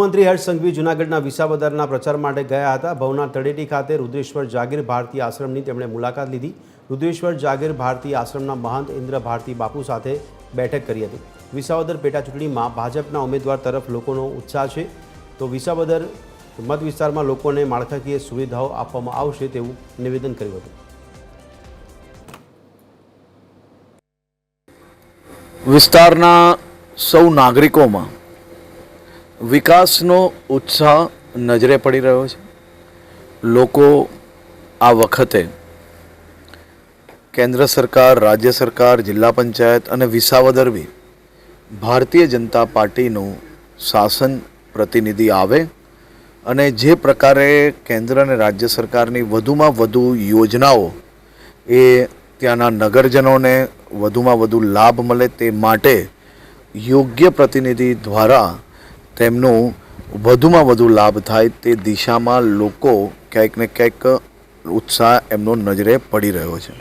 ગૃહમંત્રી હર્ષ સંઘવી જૂનાગઢના વિસાવદરના પ્રચાર માટે ગયા હતા. ભવના તળેટી ખાતે રુદ્રેશ્વર જાગીર ભારતી આશ્રમની તેમણે મુલાકાત લીધી. રુદ્રેશ્વર જાગીર ભારતી આશ્રમના મહંત ઇન્દ્ર ભારતી બાપુ સાથે બેઠક કરી હતી. વિસાવદર પેટા ચૂંટણીમાં ભાજપના ઉમેદવાર તરફ લોકોનો ઉત્સાહ છે. તો વિસાવદર મત વિસ્તારમાં લોકોને માળખાકીય સુવિધાઓ આપવામાં આવશે તેવું નિવેદન કર્યું હતું. વિસ્તારના સૌ નાગરિકોમાં વિકાસનો ઉત્સાહ નજરે પડી રહ્યો છે. લોકો આ વખતે કેન્દ્ર સરકાર, રાજ્ય સરકાર, જિલ્લા પંચાયત અને વિસાવદર બી ભારતીય જનતા પાર્ટીનું શાસન પ્રતિનિધિ આવે અને જે પ્રકારે કેન્દ્ર અને રાજ્ય સરકારની વધુમાં વધુ યોજનાઓ એ ત્યાંના નગરજનોને વધુમાં વધુ લાભ મળે તે માટે યોગ્ય પ્રતિનિધિ દ્વારા તેમનું વધુમાં વધુ લાભ થાય તે દિશામાં લોકો ક્યાંક ને ક્યાંક ઉત્સાહ એમનો નજરે પડી રહ્યો છે.